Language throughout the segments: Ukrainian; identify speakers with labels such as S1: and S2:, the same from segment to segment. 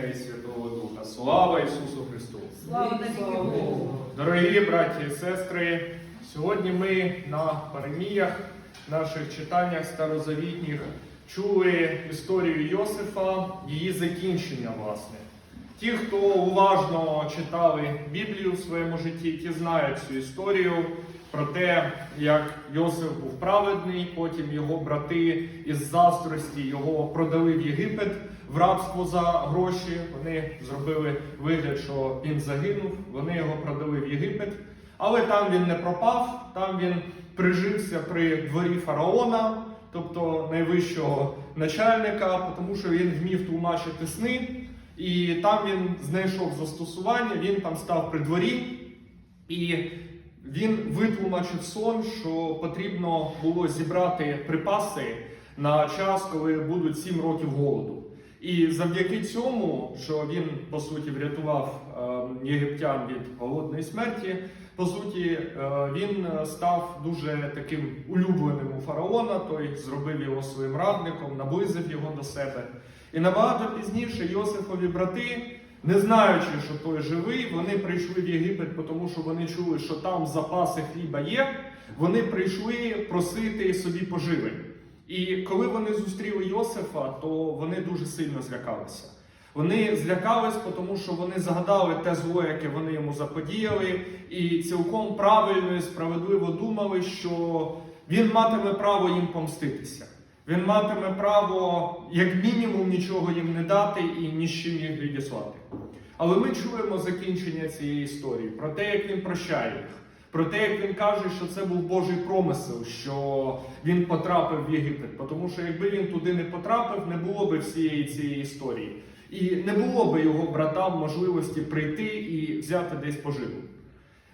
S1: Сина і Святого Духа. Слава Ісусу Христу!
S2: Слава Богу!
S1: Дорогі браті і сестри, сьогодні ми на пареміях, наших читаннях старозавітніх, чули історію Йосифа, її закінчення, власне. Ті, хто уважно читали Біблію в своєму житті, ті знають цю історію про те, як Йосиф був праведний, потім його брати із застрості його продали в Єгипет в рабство за гроші. Вони зробили вигляд, що він загинув. Вони його продали в Єгипет. Але там він не пропав, там він прижився при дворі фараона, тобто найвищого начальника, тому що він вмів тлумачити сни. І там він знайшов застосування, він там став при дворі, і він витлумачив сон, що потрібно було зібрати припаси на час, коли будуть сім років голоду. І завдяки цьому, що він по суті врятував е, єгиптян від голодної смерті, по суті, е, він став дуже таким улюбленим у фараона. Той зробив його своїм радником, наблизив його до себе. І набагато пізніше Йосифові брати, не знаючи, що той живий, вони прийшли в Єгипет, тому що вони чули, що там запаси хліба є. Вони прийшли просити собі поживи. І коли вони зустріли Йосифа, то вони дуже сильно злякалися. Вони злякались, тому що вони згадали те зло, яке вони йому заподіяли, і цілком правильно і справедливо думали, що він матиме право їм помститися. Він матиме право, як мінімум, нічого їм не дати і ні з чим їх відіслати. Але ми чуємо закінчення цієї історії про те, як він прощає їх, про те, як він каже, що це був Божий промисел, що він потрапив в Єгипет. Тому що якби він туди не потрапив, не було б всієї цієї історії. І не було б його братам можливості прийти і взяти десь поживу.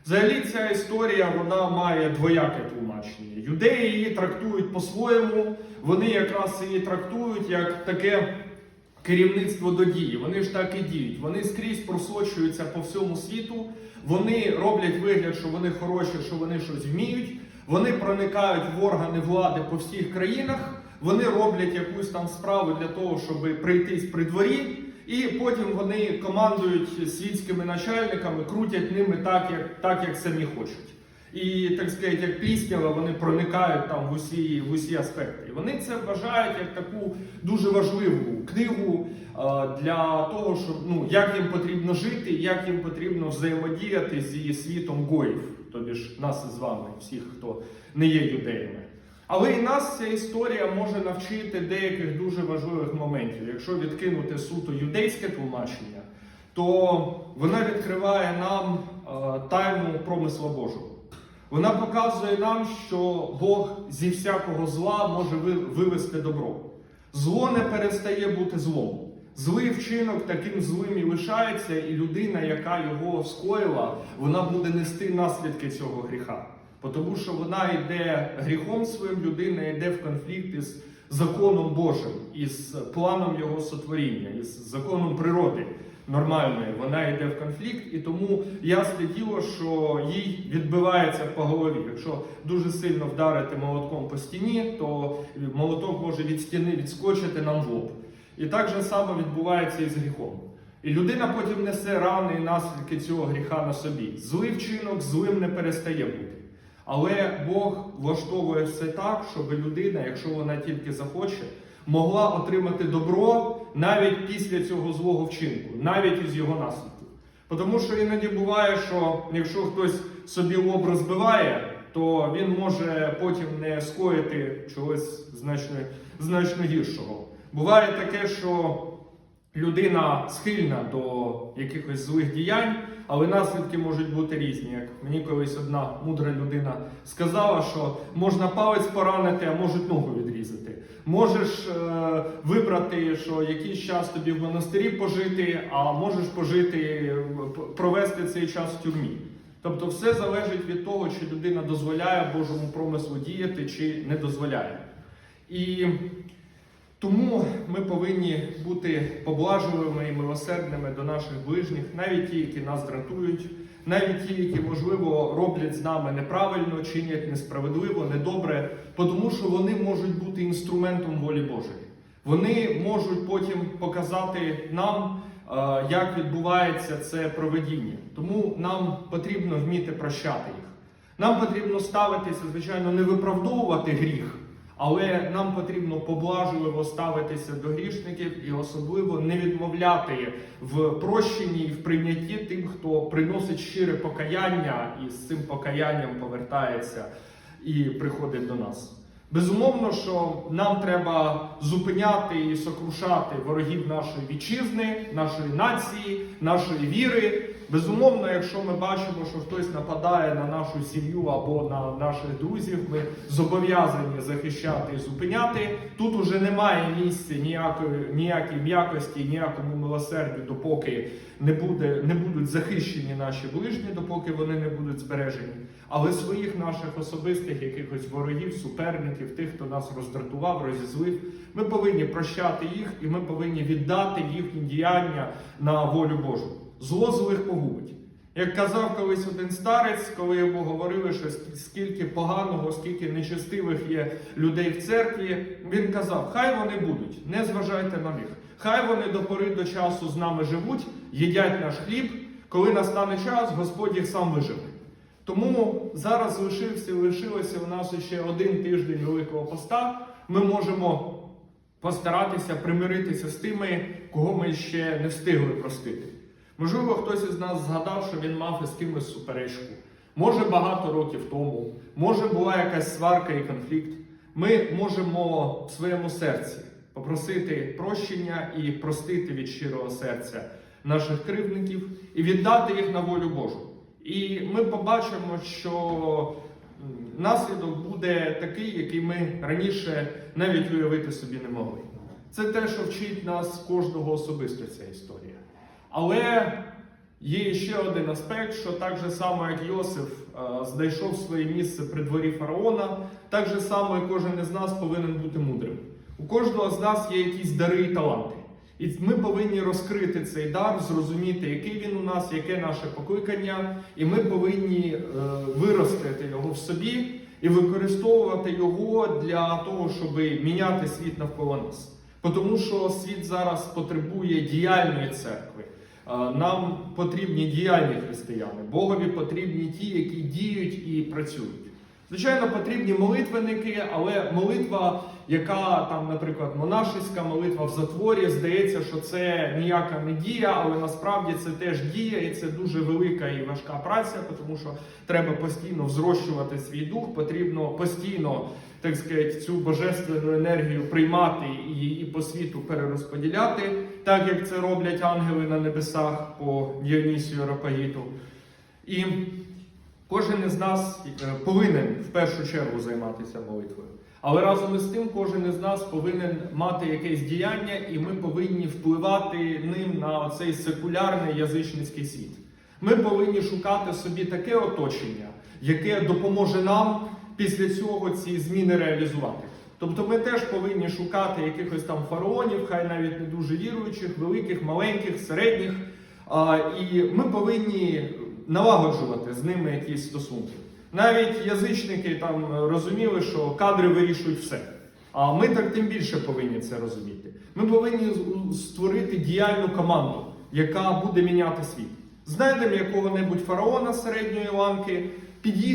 S1: Взагалі, ця історія вона має двояке тлумачення. Юдеї її трактують по-своєму, вони якраз її трактують як таке керівництво до дії. Вони ж так і діють. Вони скрізь просочуються по всьому світу, вони роблять вигляд, що вони хороші, що вони щось вміють. Вони проникають в органи влади по всіх країнах, вони роблять якусь там справу для того, щоб прийтись при дворі. І потім вони командують світськими начальниками, крутять ними так, як так, як самі хочуть. І, так сказати, як піснява, вони проникають там в усі в усі аспекти. І вони це вважають як таку дуже важливу книгу для того, щоб ну, як їм потрібно жити, як їм потрібно взаємодіяти зі світом гоїв, тобі ж нас з вами, всіх, хто не є юдеями. Але і нас ця історія може навчити деяких дуже важливих моментів. Якщо відкинути суто юдейське тлумачення, то вона відкриває нам тайну промисла Божого. Вона показує нам, що Бог зі всякого зла може ви- вивести добро. Зло не перестає бути злом. Злий вчинок таким злим і лишається, і людина, яка його скоїла, вона буде нести наслідки цього гріха. Тому що вона йде гріхом своїм, людина йде в конфлікт із законом Божим, із планом його сотворіння, із законом природи нормальної. Вона йде в конфлікт, і тому ясне діло, що їй відбивається по голові. Якщо дуже сильно вдарити молотком по стіні, то молоток може від стіни відскочити нам в лоб. І так же само відбувається і з гріхом. І людина потім несе рани і наслідки цього гріха на собі. Злий вчинок злим не перестає бути. Але Бог влаштовує все так, щоб людина, якщо вона тільки захоче, могла отримати добро навіть після цього злого вчинку, навіть із його наслідків. Тому що іноді буває, що якщо хтось собі лоб розбиває, то він може потім не скоїти чогось значно, значно гіршого. Буває таке, що людина схильна до якихось злих діянь, але наслідки можуть бути різні. Як мені колись одна мудра людина сказала, що можна палець поранити, а можуть ногу відрізати. Можеш е, вибрати, що якийсь час тобі в монастирі пожити, а можеш пожити, е, провести цей час в тюрмі. Тобто все залежить від того, чи людина дозволяє Божому промислу діяти, чи не дозволяє. І тому ми повинні бути поблажливими і милосердними до наших ближніх, навіть ті, які нас дратують, навіть ті, які, можливо, роблять з нами неправильно, чинять несправедливо, недобре, тому що вони можуть бути інструментом волі Божої. Вони можуть потім показати нам як відбувається це проведіння. Тому нам потрібно вміти прощати їх. Нам потрібно ставитися, звичайно, не виправдовувати гріх, але нам потрібно поблажливо ставитися до грішників і особливо не відмовляти в прощенні і в прийнятті тим, хто приносить щире покаяння і з цим покаянням повертається і приходить до нас. Безумовно, що нам треба зупиняти і сокрушати ворогів нашої вітчизни, нашої нації, нашої віри. Безумовно, якщо ми бачимо, що хтось нападає на нашу сім'ю або на наших друзів, ми зобов'язані захищати і зупиняти. Тут уже немає місця ніякої ніякій м'якості, ніякому милосердю, допоки не буде не будуть захищені наші ближні, допоки вони не будуть збережені. Але своїх наших особистих якихось ворогів, суперників, тих, хто нас роздратував, розізлив, ми повинні прощати їх, і ми повинні віддати їхні діяння на волю Божу. Зло злих погубить. Як казав колись один старець, коли йому говорили, що скільки поганого, скільки нечестивих є людей в церкві, він казав: Хай вони будуть, не зважайте на них. Хай вони до пори до часу з нами живуть, їдять наш хліб. Коли настане час, Господь їх сам виживе. Тому зараз лишився, лишилося у нас ще один тиждень Великого Поста. Ми можемо постаратися примиритися з тими, кого ми ще не встигли простити. Можливо, хтось із нас згадав, що він мав із кимось суперечку. Може багато років тому, може була якась сварка і конфлікт. Ми можемо в своєму серці попросити прощення і простити від щирого серця наших кривдників і віддати їх на волю Божу. І ми побачимо, що наслідок буде такий, який ми раніше навіть уявити собі не могли. Це те, що вчить нас кожного особисто ця історія. Але є ще один аспект, що так же само, як Йосиф знайшов своє місце при дворі фараона, так же само і кожен із нас повинен бути мудрим. У кожного з нас є якісь дари і таланти. І ми повинні розкрити цей дар, зрозуміти, який він у нас, яке наше покликання, і ми повинні е, виростити його в собі і використовувати його для того, щоб міняти світ навколо нас. Тому що світ зараз потребує діяльної церкви. Нам потрібні діяльні християни, Богові потрібні ті, які діють і працюють. Звичайно, потрібні молитвенники, але молитва, яка там, наприклад, монашеська молитва в затворі, здається, що це ніяка не дія, але насправді це теж дія, і це дуже велика і важка праця, тому що треба постійно взрощувати свій дух, потрібно постійно, так сказати, цю божественну енергію приймати і її по світу перерозподіляти, так як це роблять ангели на небесах по Діонісію Рапагіту. І Кожен із нас е, повинен в першу чергу займатися молитвою. Але разом із тим, кожен із нас повинен мати якесь діяння, і ми повинні впливати ним на цей секулярний язичницький світ. Ми повинні шукати собі таке оточення, яке допоможе нам після цього ці зміни реалізувати. Тобто ми теж повинні шукати якихось там фараонів, хай навіть не дуже віруючих, великих, маленьких, середніх. І ми повинні налагоджувати з ними якісь стосунки. Навіть язичники там розуміли, що кадри вирішують все. А ми так тим більше повинні це розуміти. Ми повинні створити діяльну команду, яка буде міняти світ. Знайдемо якого-небудь фараона середньої ланки, піді...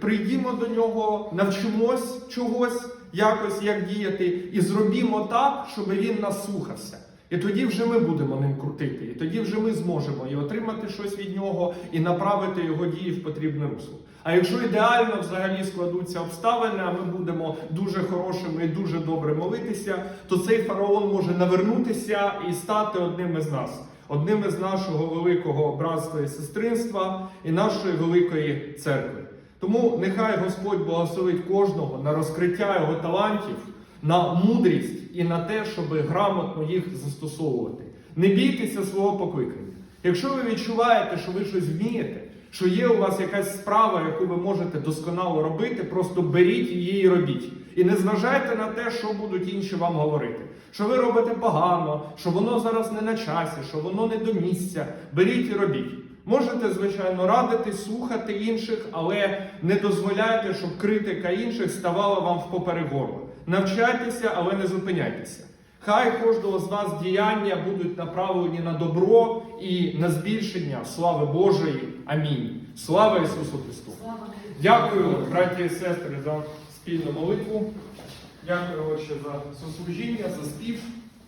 S1: прийдімо до нього, навчимось чогось, якось як діяти, і зробімо так, щоб він нас слухався. І тоді вже ми будемо ним крутити, і тоді вже ми зможемо і отримати щось від нього, і направити його дії в потрібне русло. А якщо ідеально взагалі складуться обставини, а ми будемо дуже хорошими і дуже добре молитися, то цей фараон може навернутися і стати одним із нас, одним із нашого великого братства і сестринства і нашої великої церкви. Тому нехай Господь благословить кожного на розкриття його талантів на мудрість і на те, щоб грамотно їх застосовувати. Не бійтеся свого покликання. Якщо ви відчуваєте, що ви щось вмієте, що є у вас якась справа, яку ви можете досконало робити, просто беріть її і робіть. І не зважайте на те, що будуть інші вам говорити. Що ви робите погано, що воно зараз не на часі, що воно не до місця. Беріть і робіть. Можете, звичайно, радити, слухати інших, але не дозволяйте, щоб критика інших ставала вам в поперек. Навчайтеся, але не зупиняйтеся. Хай кожного з вас діяння будуть направлені на добро і на збільшення слави Божої. Амінь. Слава Ісусу Христу! Дякую, браті і сестри, за спільну молитву. Дякую Отче, за сослужіння, за спів.